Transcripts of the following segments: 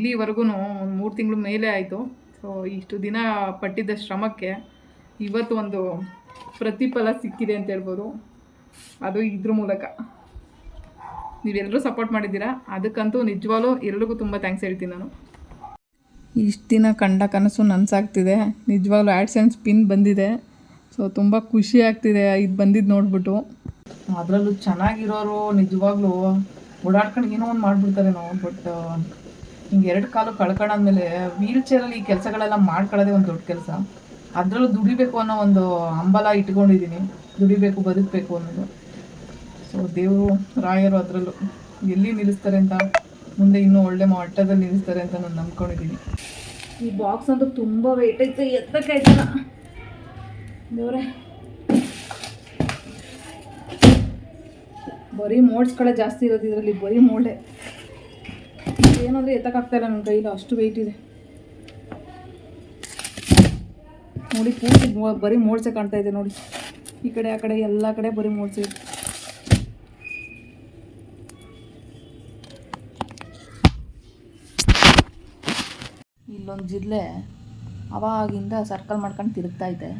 ಇಲ್ಲಿವರೆಗೂ ಒಂದು ಮೂರು ತಿಂಗಳು ಮೇಲೆ ಆಯಿತು. ಸೊ ಇಷ್ಟು ದಿನ ಪಟ್ಟಿದ್ದ ಶ್ರಮಕ್ಕೆ ಇವತ್ತು ಒಂದು ಪ್ರತಿಫಲ ಸಿಕ್ಕಿದೆ ಅಂತ ಹೇಳ್ಬೋದು. ಅದು ಇದ್ರ ಮೂಲಕ. ನೀವೆಲ್ಲರೂ ಸಪೋರ್ಟ್ ಮಾಡಿದ್ದೀರಾ? ಅದಕ್ಕಂತೂ ನಿಜವಾಗ್ಲೂ ಎಲ್ರಿಗೂ ತುಂಬ ಥ್ಯಾಂಕ್ಸ್ ಹೇಳ್ತೀನಿ ನಾನು. ಇಷ್ಟು ದಿನ ಕಂಡ ಕನಸು ನನಸಾಗ್ತಿದೆ. ನಿಜವಾಗ್ಲೂ ಆ್ಯಡ್ಸೆನ್ಸ್ ಪಿನ್ ಬಂದಿದೆ. ಸೊ ತುಂಬ ಖುಷಿ ಆಗ್ತಿದೆ ಇದು ಬಂದಿದ್ದು ನೋಡ್ಬಿಟ್ಟು. ಅದರಲ್ಲೂ ಚೆನ್ನಾಗಿರೋರು ನಿಜವಾಗ್ಲೂ ಓಡಾಡ್ಕೊಂಡು ಏನೋ ಒಂದು ಮಾಡಿಬಿಡ್ತಾರೆ ನಾವು ಬಟ್ ಹಿಂಗೆ ಎರಡು ಕಾಲು ಕಳ್ಕೊಂಡಾದ್ಮೇಲೆ ವೀಲ್ ಚೇರಲ್ಲಿ ಈ ಕೆಲಸಗಳೆಲ್ಲ ಮಾಡ್ಕೊಳ್ಳೋದೇ ಒಂದು ದೊಡ್ಡ ಕೆಲಸ. ಅದರಲ್ಲೂ ದುಡಿಬೇಕು ಅನ್ನೋ ಒಂದು ಹಂಬಲ ಇಟ್ಕೊಂಡಿದ್ದೀನಿ. ದುಡಿಬೇಕು, ಬದುಕಬೇಕು ಅನ್ನೋದು. ಸೊ ದೇವರು, ರಾಯರು ಅದರಲ್ಲೂ. ಎಲ್ಲಿ ನಿಲ್ಲಿಸ್ತಾರೆ ಅಂತ, ಮುಂದೆ ಇನ್ನೂ ಒಳ್ಳೆ ಮಟ್ಟದಲ್ಲಿ ನಿಲ್ಲಿಸ್ತಾರೆ ಅಂತ ನಾನು ನಂಬ್ಕೊಂಡಿದ್ದೀನಿ. ಈ ಬಾಕ್ಸ್ ಅಂತೂ ತುಂಬ ವೆಯ್ಟ್ ಐತೆ ಎತ್ತಕ್ಕಾಯ್ತಲ್ಲ ದೇವ್ರೆ. ಬರೀ ಮೋಡ್ಸ್ಗಳೇ ಜಾಸ್ತಿ ಇರೋದು ಇದರಲ್ಲಿ ಬರೀ ಮೋಡೆ. ಏನಂದ್ರೆ ಎತ್ತಕ್ಕಾಗ್ತಾಯಿಲ್ಲ ನನ್ನ ಕೈಲಿ, ಅಷ್ಟು ವೆಯ್ಟ್ ಇದೆ. ನೋಡಿ, ಪೂರ್ತಿ ಬರೀ ಮೋಡ್ಸೆ ಕಾಣ್ತಾ ಇದೆ ನೋಡಿ. ಈ ಕಡೆ, ಆ ಕಡೆ, ಎಲ್ಲ ಕಡೆ ಬರೀ ಮೋಡ್ಸೆ ಇದೆ. ಇಲ್ಲೊಂದು ಜಿಲ್ಲೆ ಅವಾಗಿಂದ ಸರ್ಕಲ್ ಮಾಡ್ಕೊಂಡು ತಿರುಗ್ತಾ ಇದೆ.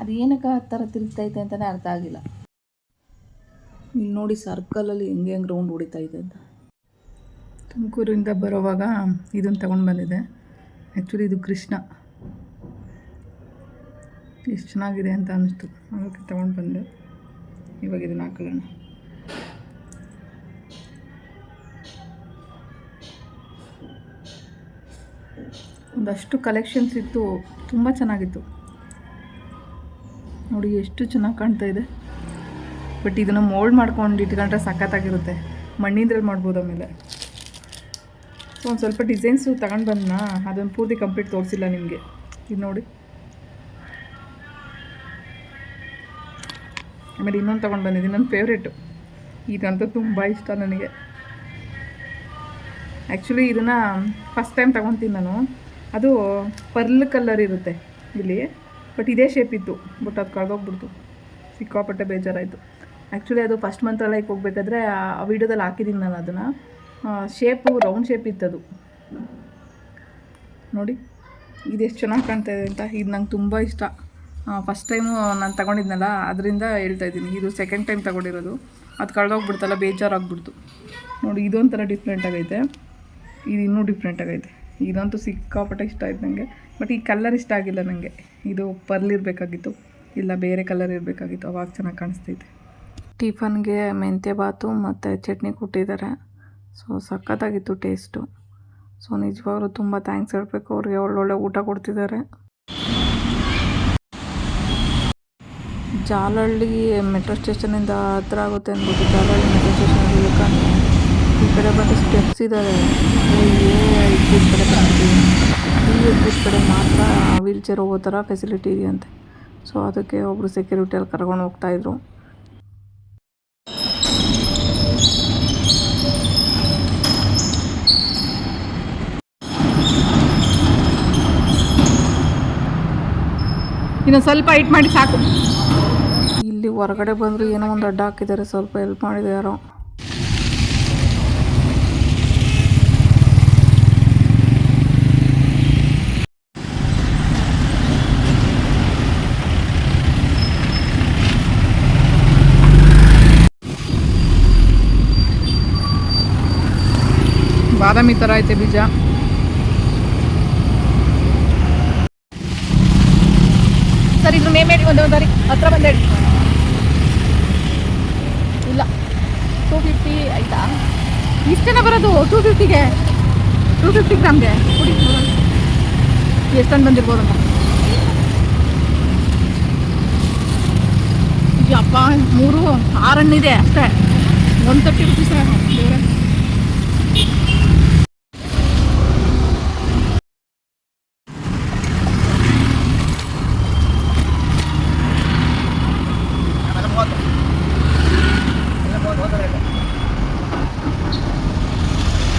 ಅದು ಏನಕ್ಕೆ ಆ ಥರ ತಿರುಗ್ತೈತೆ ಅಂತಲೇ ಅರ್ಥ ಆಗಿಲ್ಲ. ಇಲ್ಲಿ ನೋಡಿ ಸರ್ಕಲಲ್ಲಿ ಹೆಂಗೆ ಹೆಂಗೆ ರೌಂಡ್ ಹೊಡಿತೈತೆ ಅಂತ. ತುಮಕೂರಿಂದ ಬರೋವಾಗ ಇದನ್ನು ತಗೊಂಡು ಬಂದಿದ್ದೆ. ಆ್ಯಕ್ಚುಲಿ ಇದು ಕೃಷ್ಣ. ಎಷ್ಟು ಚೆನ್ನಾಗಿದೆ ಅಂತ ಅನ್ನಿಸ್ತು. ಅದಕ್ಕೆ ತೊಗೊಂಡು ಬಂದೆ. ಇವಾಗ ಇದನ್ನು ಹಾಕೊಳ್ಳೋಣ. ಒಂದಷ್ಟು ಕಲೆಕ್ಷನ್ಸ್ ಇತ್ತು. ತುಂಬ ಚೆನ್ನಾಗಿತ್ತು. ನೋಡಿ ಎಷ್ಟು ಚೆನ್ನಾಗಿ ಕಾಣ್ತಾ ಇದೆ. ಬಟ್ ಇದನ್ನು ಮೋಲ್ಡ್ ಮಾಡ್ಕೊಂಡು ಇಟ್ಕೊಂಡ್ರೆ ಸಖತ್ತಾಗಿರುತ್ತೆ. ಮಣ್ಣಿಂದ್ರಲ್ಲಿ ಮಾಡ್ಬೋದು ಆಮೇಲೆ. ಒಂದು ಸ್ವಲ್ಪ ಡಿಸೈನ್ಸು ತಗೊಂಡು ಬಂದನಾ? ಅದನ್ನು ಪೂರ್ತಿ ಕಂಪ್ಲೀಟ್ ತೋರಿಸಿಲ್ಲ ನಿಮಗೆ. ಇದು ನೋಡಿ. ಆಮೇಲೆ ಇನ್ನೊಂದು ತೊಗೊಂಡು ಬಂದಿದ್ದೀನಿ. ನನ್ನ ಫೇವ್ರೇಟು ಇದಂತೂ ತುಂಬ ಇಷ್ಟ ನನಗೆ. ಆ್ಯಕ್ಚುಲಿ ಇದನ್ನು ಫಸ್ಟ್ ಟೈಮ್ ತೊಗೊತೀನಿ ನಾನು. ಅದು ಪರ್ಲ್ ಕಲರ್ ಇರುತ್ತೆ ಇಲ್ಲಿ. ಬಟ್ ಇದೇ ಶೇಪ್ ಇತ್ತು. ಬಟ್ ಅದು ಕಳೆದೋಗ್ಬಿಡ್ತು. ಸಿಕ್ಕಾಪಟ್ಟೆ ಬೇಜಾರಾಯಿತು. ಆ್ಯಕ್ಚುಲಿ ಅದು ಫಸ್ಟ್ ಮಂತ್ರಾಲಯಕ್ಕೆ ಹೋಗ್ಬೇಕಾದ್ರೆ ಆ ವಿಡಿಯೋದಲ್ಲಿ ಹಾಕಿದ್ದೀನಿ ನಾನು ಅದನ್ನು. ಶೇಪು ರೌಂಡ್ ಶೇಪ್ ಇತ್ತದು ನೋಡಿ ಇದು ಎಷ್ಟು ಚೆನ್ನಾಗಿ ಕಾಣ್ತಾ ಇದೆ ಅಂತ. ಇದು ನಂಗೆ ತುಂಬ ಇಷ್ಟ. ಫಸ್ಟ್ ಟೈಮು ನಾನು ತಗೊಂಡಿದ್ನಲ್ಲ, ಅದರಿಂದ ಹೇಳ್ತಾ ಇದ್ದೀನಿ. ಇದು ಸೆಕೆಂಡ್ ಟೈಮ್ ತಗೊಂಡಿರೋದು. ಅದು ಕಳೆದೋಗ್ಬಿಡ್ತಲ್ಲ, ಬೇಜಾರಾಗ್ಬಿಡ್ತು. ನೋಡಿ, ಇದೊಂಥರ ಡಿಫ್ರೆಂಟ್ ಆಗೈತೆ. ಇದು ಇನ್ನೂ ಡಿಫ್ರೆಂಟ್ ಆಗೈತೆ. ಇದಂತೂ ಸಿಕ್ಕಾಪಟ್ಟೆ ಇಷ್ಟ ಆಯ್ತು ನನಗೆ ಬಟ್ ಈ ಕಲರ್ ಇಷ್ಟ ಆಗಿಲ್ಲ ನನಗೆ ಇದು ಪರ್ಲ್ ಇರಬೇಕಾಗಿತ್ತು. ಇಲ್ಲ, ಬೇರೆ ಕಲರ್ ಇರಬೇಕಾಗಿತ್ತು. ಅವಾಗ ಚೆನ್ನಾಗಿ ಕಾಣಿಸ್ತೈತೆ ಟಿಫನ್ಗೆ ಮೆಂತ್ಯ ಬಾತು ಮತ್ತು ಚಟ್ನಿ ಕೊಟ್ಟಿದ್ದಾರೆ. So ಸಖತ್ತಾಗಿತ್ತು taste. ಸೊ ನಿಜವಾಗ್ಲೂ ತುಂಬ ಥ್ಯಾಂಕ್ಸ್ ಹೇಳಬೇಕು. ಅವ್ರಿಗೆ ಒಳ್ಳೊಳ್ಳೆ ಊಟ ಕೊಡ್ತಿದ್ದಾರೆ. ಜಾಲಹಳ್ಳಿ ಮೆಟ್ರೋ ಸ್ಟೇಷನಿಂದ ಹತ್ರ ಆಗುತ್ತೆ ಅನ್ಬೋದು. ಜಾಲಹಳ್ಳಿ ಮೆಟ್ರೋ ಸ್ಟೇಷನ್ ಇಳ್ಕೊಂಡು ಈ ಕಡೆ ಬಂದು ಸ್ಟೆಪ್ಸ್ ಇದ್ದಾರೆ ಈ ಕಡೆ ಬಂದಿದ್ದೀವಿ ಈ ಎಕ್ಸಿಟ್ ಕಡೆ ಮಾತ್ರ ವೀಲ್ ಚೇರ್ ಹೋಗೋ ಥರ ಫೆಸಿಲಿಟಿ ಇದೆಯಂತೆ ಸೊ ಅದಕ್ಕೆ ಒಬ್ಬರು ಸೆಕ್ಯೂರಿಟಿಯಲ್ಲಿ ಕರ್ಕೊಂಡು ಹೋಗ್ತಾಯಿದ್ರು ಇನ್ನು ಸ್ವಲ್ಪ ಹೈಟ್ ಮಾಡಿ ಸಾಕು. ಇಲ್ಲಿ ಹೊರಗಡೆ ಬಂದ್ರು ಏನೋ ಒಂದು ಅಡ್ಡ ಹಾಕಿದ್ದಾರೆ. ಸ್ವಲ್ಪ ಹೆಲ್ಪ್ ಮಾಡಿದೆ ಯಾರೋ. ಬಾದಾಮಿ ಥರ ಐತೆ ಬೀಜ. ಸರ್, ಇದ್ರ ನೇಮ್ ಹೇಳಿ ಒಂದು ಒಂದರಿ ಹತ್ರ ಬಂದು ಹೇಳಿ ಇಲ್ಲ. ಟೂ ಫಿಫ್ಟಿ ಆಯ್ತಾ? ಇಷ್ಟೇನ ಬರೋದು ಟೂ ಫಿಫ್ಟಿಗೆ ಟೂ ಫಿಫ್ಟಿ ಗ್ರಾಮ್ಗೆ? ಎಷ್ಟೊಂದು ಬಂದಿರ್ಬೋದು ಅಂತ. ಯಪ್ಪ, ಮೂರು ಆರು ಹಣ್ಣಿದೆ ಅಷ್ಟೇ ಒನ್ ತರ್ಟಿ ರುಪೀಸ್ ದೇವ್ರೆ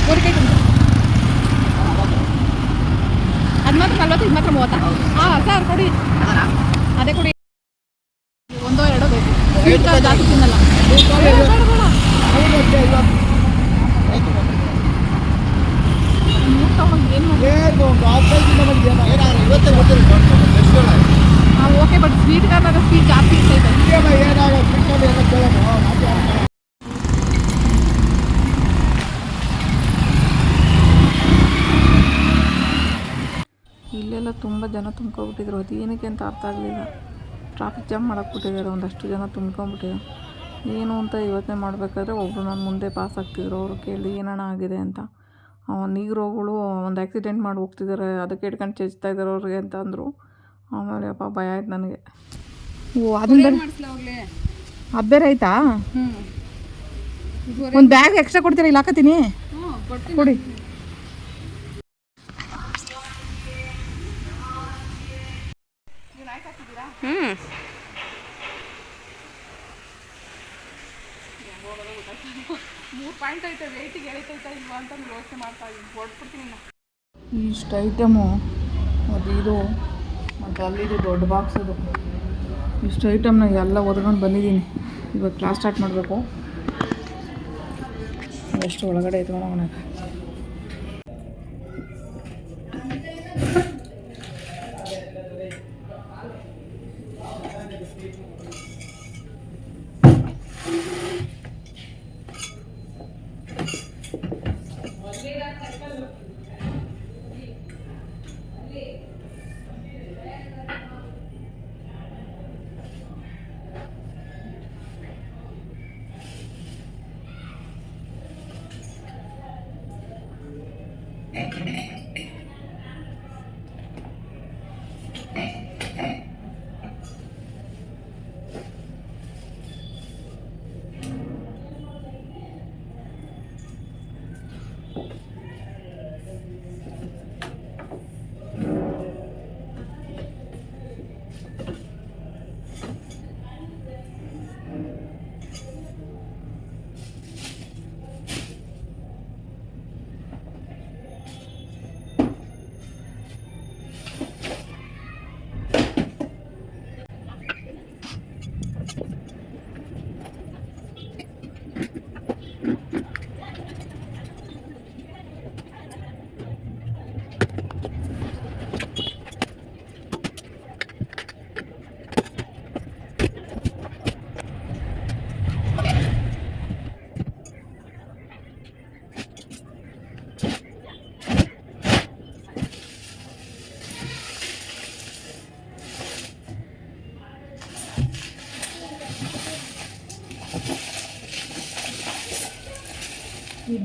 ಊರಿಕಾಯಿ ಕುಂಟು ಅದು ಮಾತ್ರ ಮೂವತ್ತ? ಹಾಂ ಸರ್, ಕೊಡಿ. ಅದೇ ಕೊಡಿ. ಒಂದೋ ಎರಡೋ ಬೇಕು. ಜಾಸ್ತಿ ತಿನ್ನಲ್ಲ. ಓಕೆ ಬಟ್ ಸ್ವೀಟ್ ಕಾರ್ನಾಗ ಸ್ವೀಟ್ ಜಾಸ್ತಿ ಇರ್ತೈತೆ. ಏನಾಗಲ್ಲ ಬಿಟ್ಕೊಂಡು ಏನೋ ಕೇಳೋದು ಮಾತು ಆಡ್ತಾರೆ. ಇಲ್ಲೆಲ್ಲ ತುಂಬ ಜನ ತುಂಬ್ಕೊಬಿಟ್ಟಿದ್ರು ಅದು ಏನಕ್ಕೆ ಅಂತ ಅರ್ಥ ಆಗಲಿಲ್ಲ. ಟ್ರಾಫಿಕ್ ಜಾಮ್ ಬಿಟ್ಟಿದ್ದಾರೆ. ಒಂದಷ್ಟು ಜನ ತುಂಬ್ಕೊಂಬಿಟ್ಟಿದ್ದಾರೆ ಏನು ಅಂತ ಯೋಚನೆ ಮಾಡಬೇಕಾದ್ರೆ ಒಬ್ಬರು ನಾನು ಮುಂದೆ ಪಾಸ್ ಆಗ್ತಿದ್ರು. ಅವರು ಕೇಳಿ ಏನಣ್ಣ ಆಗಿದೆ ಅಂತ. ನೀಗ್ರೋಗಳು ಒಂದು ಆಕ್ಸಿಡೆಂಟ್ ಮಾಡಿ ಹೋಗ್ತಿದ್ದಾರೆ. ಅದಕ್ಕೆ ಇಟ್ಕೊಂಡು ಚೆಚ್ತಾ ಇದ್ದಾರೆ ಅವ್ರಿಗೆ ಅಂತ ಅಂದರು. ಆಮೇಲೆ ಅಪ್ಪ ಭಯ ಆಯ್ತು ನನಗೆ. ಓ ಅದನ್ನ ಅದು ಬೇರೆ ಆಯ್ತಾ? ಒಂದು ಬ್ಯಾಗ್ ಎಕ್ಸ್ಟ್ರಾ ಕೊಡ್ತೀರಾ? ಇಲ್ಲಿ ಹಾಕತ್ತೀನಿ ಕೊಡಿ. ಮೂರು ಪಾಯಿಂಟ್ ಐತೆ ವೆಯ್ಟಿಗೆ ಎಳಿತೈತಾ ಇಲ್ವಾ ಅಂತ ಯೋಚನೆ ಮಾಡ್ತಾ ಇದ್ದೀನಿ ಹೊಡ್ಬಿಡ್ತೀನಿ ಇಷ್ಟು ಐಟಮು ಅದು ಇದು ಮತ್ತು ಅಲ್ಲಿದು ದೊಡ್ಡ ಬಾಕ್ಸ್ ಅದು. ಇಷ್ಟು ಐಟಮ್ನ ಎಲ್ಲ ಒದ್ಕೊಂಡು ಬಂದಿದ್ದೀನಿ. ಇವಾಗ ಕ್ಲಾಸ್ ಸ್ಟಾರ್ಟ್ ಮಾಡಬೇಕು. ಎಷ್ಟು ಒಳಗಡೆ ಎತ್ಕೊಂಡು ಹೋಗೋಣ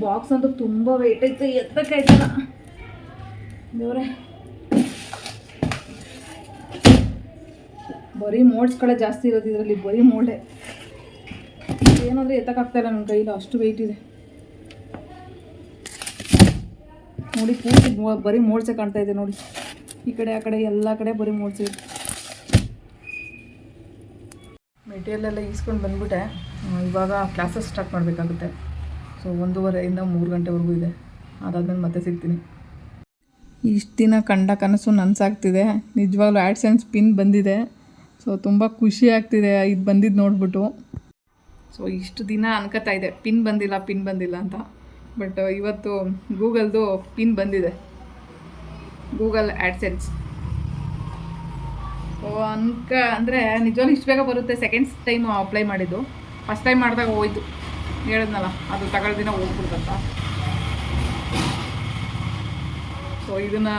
ಬಾಕ್ಸ್ ಅಂತೂ ತುಂಬ ವೆಯ್ಟ್ ಐತೆ ಎತ್ತಕ್ಕಾಯ್ತಲ್ಲ ದೇವ್ರೆ. ಬರೀ ಮೋಲ್ಡ್ಸ್ಗಳೇ ಜಾಸ್ತಿ ಇರೋದು ಇದರಲ್ಲಿ, ಬರೀ ಮೋಲ್ಡೆ ಏನಾದರೂ ಎತ್ತಕ್ಕಾಗ್ತಾಯಿಲ್ಲ ನನ್ನ ಕೈಲಿ, ಅಷ್ಟು ವೆಯ್ಟ್ ಇದೆ. ನೋಡಿ, ಪೂರ್ತಿ ಬರೀ ಮೋಡ್ಸೆ ಕಾಣ್ತಾ ಇದೆ ನೋಡಿ. ಈ ಕಡೆ, ಆ ಕಡೆ, ಎಲ್ಲ ಕಡೆ ಬರೀ ಮೋಡ್ಸೆ ಇದೆ ಮೆಟೀರಿಯಲ್ ಎಲ್ಲ ಈಸ್ಕೊಂಡು ಬಂದ್ಬಿಟ್ಟೆ. ಇವಾಗ ಕ್ಲಾಸಸ್ ಸ್ಟಾರ್ಟ್ ಮಾಡಬೇಕಾಗುತ್ತೆ. ಸೊ ಒಂದೂವರೆಯಿಂದ ಮೂರು ಗಂಟೆವರೆಗೂ ಇದೆ. ಅದಾದಮೇಲೆ ಮತ್ತೆ ಸಿಗ್ತೀನಿ. ಇಷ್ಟು ದಿನ ಕಂಡ ಕನಸು ನನಸಾಗ್ತಿದೆ. ನಿಜವಾಗ್ಲೂ ಆ್ಯಡ್ ಸೆನ್ಸ್ ಪಿನ್ ಬಂದಿದೆ. ಸೊ ತುಂಬ ಖುಷಿ ಆಗ್ತಿದೆ ಇದು ಬಂದಿದ್ದು ನೋಡ್ಬಿಟ್ಟು. ಸೊ ಇಷ್ಟು ದಿನ ಅನ್ಕೋತಾ ಇದೆ. ಪಿನ್ ಬಂದಿಲ್ಲ ಪಿನ್ ಬಂದಿಲ್ಲ ಅಂತ. ಬಟ್ ಇವತ್ತು ಗೂಗಲ್ದು ಪಿನ್ ಬಂದಿದೆ. ಗೂಗಲ್ ಆ್ಯಡ್ಸೆನ್ಸ್ ಸೊ ಅನ್ಕ ಅಂದರೆ ನಿಜವಾಗ್ಲೂ ಇಷ್ಟು ಬೇಗ ಬರುತ್ತೆ. ಸೆಕೆಂಡ್ಸ್ ಟೈಮ್ ಅಪ್ಲೈ ಮಾಡಿದ್ದು. ಫಸ್ಟ್ ಟೈಮ್ ಮಾಡಿದಾಗ ಹೋಯ್ತು. ಹೇಳಿದ್ನಲ್ಲ, ಅದು ತಗೊಳ್ದಿನ ಹೋಗ್ಬಿಡ್ತಂತ. ಸೊ ಇದನ್ನು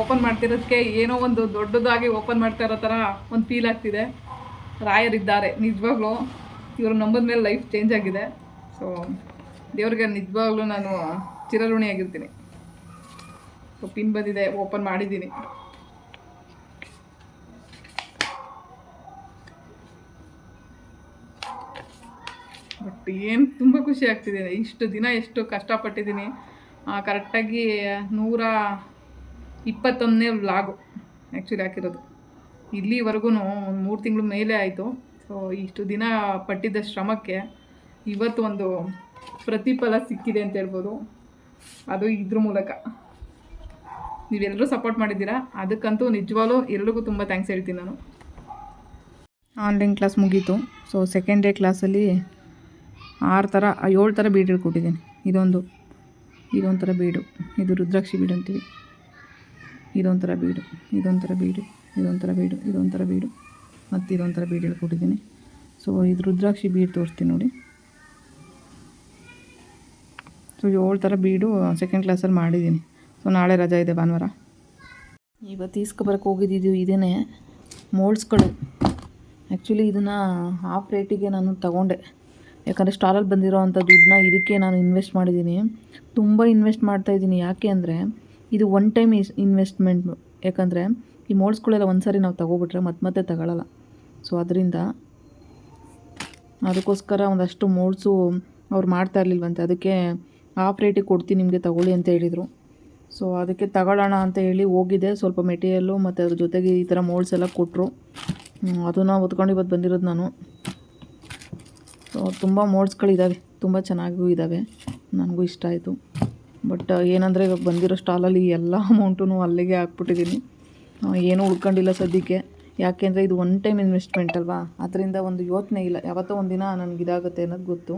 ಓಪನ್ ಮಾಡ್ತಿರೋದಕ್ಕೆ ಏನೋ ಒಂದು ದೊಡ್ಡದಾಗಿ ಓಪನ್ ಮಾಡ್ತಾ ಇರೋ ಥರ ಒಂದು ಫೀಲ್ ಆಗ್ತಿದೆ. ರಾಯರಿದ್ದಾರೆ, ನಿಜವಾಗ್ಲೂ. ಇವರು ನಂಬದ ಮೇಲೆ ಲೈಫ್ ಚೇಂಜ್ ಆಗಿದೆ. ಸೊ ದೇವ್ರಿಗೆ ನಿಜವಾಗ್ಲೂ ನಾನು ಚಿರಋಣಿಯಾಗಿರ್ತೀನಿ. ಸೊ ಪಿನ್ ಬಂದಿದೆ ಓಪನ್ ಮಾಡಿದ್ದೀನಿ. ಬಟ್ ಏನು ತುಂಬ ಖುಷಿ ಆಗ್ತಿದೆ. ಇಷ್ಟು ದಿನ ಎಷ್ಟು ಕಷ್ಟಪಟ್ಟಿದ್ದೀನಿ. ಕರೆಕ್ಟಾಗಿ ನೂರ ಇಪ್ಪತ್ತೊಂದನೇ ವ್ಲಾಗು ಆ್ಯಕ್ಚುಲಿ ಹಾಕಿರೋದು. ಇಲ್ಲಿವರೆಗೂ ಒಂದು ಮೂರು ತಿಂಗಳು ಮೇಲೆ ಆಯಿತು. ಸೊ ಇಷ್ಟು ದಿನ ಪಟ್ಟಿದ್ದ ಶ್ರಮಕ್ಕೆ ಇವತ್ತು ಒಂದು ಪ್ರತಿಫಲ ಸಿಕ್ಕಿದೆ ಅಂತ ಹೇಳ್ಬೋದು. ಅದು ಇದ್ರ ಮೂಲಕ. ನೀವೆಲ್ಲರೂ ಸಪೋರ್ಟ್ ಮಾಡಿದ್ದೀರಾ? ಅದಕ್ಕಂತೂ ನಿಜವಾಗ್ಲೂ ಎಲ್ರಿಗೂ ತುಂಬ ಥ್ಯಾಂಕ್ಸ್ ಹೇಳ್ತೀನಿ ನಾನು. ಆನ್ಲೈನ್ ಕ್ಲಾಸ್ ಮುಗೀತು. ಸೊ ಸೆಕೆಂಡ್ ಡೇ ಕ್ಲಾಸಲ್ಲಿ ಆರು ಥರ ಏಳು ಥರ ಬೀಡ್ ಕೊಟ್ಟಿದ್ದೀನಿ ಇದೊಂದು ಇದೊಂಥರ ಬೀಡು. ಇದು ರುದ್ರಾಕ್ಷಿ ಬೀಡು ಅಂತೀವಿ. ಇದೊಂಥರ ಬೀಡು ಇದೊಂಥರ ಬೀಡು ಇದೊಂಥರ ಬೀಡು ಇದೊಂಥರ ಬೀಡು. ಮತ್ತು ಇದೊಂಥರ ಬೀಡು ಕೊಟ್ಟಿದ್ದೀನಿ ಸೊ ಇದು ರುದ್ರಾಕ್ಷಿ ಬೀಡು ತೋರಿಸ್ತೀನಿ ನೋಡಿ. ಸೊ ಏಳು ಥರ ಬೀಡು ಸೆಕೆಂಡ್ ಕ್ಲಾಸಲ್ಲಿ ಮಾಡಿದ್ದೀನಿ. ಸೊ ನಾಳೆ ರಜಾ ಇದೆ ಭಾನುವಾರ. ಇವತ್ತು ಈಸ್ಕೊಬರಕ್ಕೆ ಹೋಗಿದ್ದು ಇದೇ ಮೋಲ್ಡ್ಸ್ಗಳು ಆ್ಯಕ್ಚುಲಿ ಇದನ್ನು ಹಾಫ್ ರೇಟಿಗೆ ನಾನು ತಗೊಂಡೆ. ಯಾಕಂದರೆ ಸ್ಟಾಲಲ್ಲಿ ಬಂದಿರೋ ಅಂಥ ದುಡ್ಡನ್ನ ಇದಕ್ಕೆ ನಾನು ಇನ್ವೆಸ್ಟ್ ಮಾಡಿದ್ದೀನಿ. ತುಂಬ ಇನ್ವೆಸ್ಟ್ ಮಾಡ್ತಾಯಿದ್ದೀನಿ ಯಾಕೆ ಅಂದರೆ ಇದು ಒನ್ ಟೈಮ್ ಇಸ್ ಇನ್ವೆಸ್ಟ್ಮೆಂಟ್ ಯಾಕಂದರೆ ಈ ಮೋಡ್ಸ್ಗಳೆಲ್ಲ ಒಂದು ಸಾರಿ ನಾವು ತಗೋಬಿಟ್ರೆ ಮತ್ತೆ ಮತ್ತೆ ತಗೊಳ್ಳಲ್ಲ ಸೊ ಅದರಿಂದ ಅದಕ್ಕೋಸ್ಕರ ಒಂದಷ್ಟು ಮೋಡ್ಸು ಅವ್ರು ಮಾಡ್ತಾ ಇರಲಿಲ್ವಂತೆ. ಅದಕ್ಕೆ ಆಫ್ ರೇಟಿಗೆ ಕೊಡ್ತೀನಿ ನಿಮಗೆ ತಗೊಳ್ಳಿ ಅಂತ ಹೇಳಿದರು. ಸೊ ಅದಕ್ಕೆ ತಗೊಳ್ಳೋಣ ಅಂತ ಹೇಳಿ ಹೋಗಿದೆ. ಸ್ವಲ್ಪ ಮೆಟೀರಿಯಲ್ಲು ಮತ್ತು ಅದ್ರ ಜೊತೆಗೆ ಈ ಥರ ಮೋಡ್ಸ್ ಎಲ್ಲ ಕೊಟ್ಟರು ಅದನ್ನು ಹೊತ್ಕೊಂಡು ಇವತ್ತು ಬಂದಿರೋದು ನಾನು. ಸೊ ತುಂಬ ಮೋಡ್ಸ್ಗಳಿದ್ದಾವೆ ತುಂಬ ಚೆನ್ನಾಗೂ ಇದ್ದಾವೆ ನನಗೂ ಇಷ್ಟ ಆಯಿತು. ಬಟ್ ಏನಂದರೆ ಇವಾಗ ಬಂದಿರೋ ಸ್ಟಾಲಲ್ಲಿ ಎಲ್ಲ ಅಮೌಂಟು ಅಲ್ಲಿಗೆ ಹಾಕ್ಬಿಟ್ಟಿದ್ದೀನಿ ಏನೂ ಉಳ್ಕೊಂಡಿಲ್ಲ ಸದ್ಯಕ್ಕೆ. ಯಾಕೆಂದರೆ ಇದು ಒನ್ ಟೈಮ್ ಇನ್ವೆಸ್ಟ್ಮೆಂಟ್ ಅಲ್ವಾ? ಅದರಿಂದ ಒಂದು ಯೋಚನೆ ಇಲ್ಲ. ಯಾವತ್ತೋ ಒಂದು ದಿನ ನನಗೆ ಇದಾಗುತ್ತೆ ಅನ್ನೋದು ಗೊತ್ತು.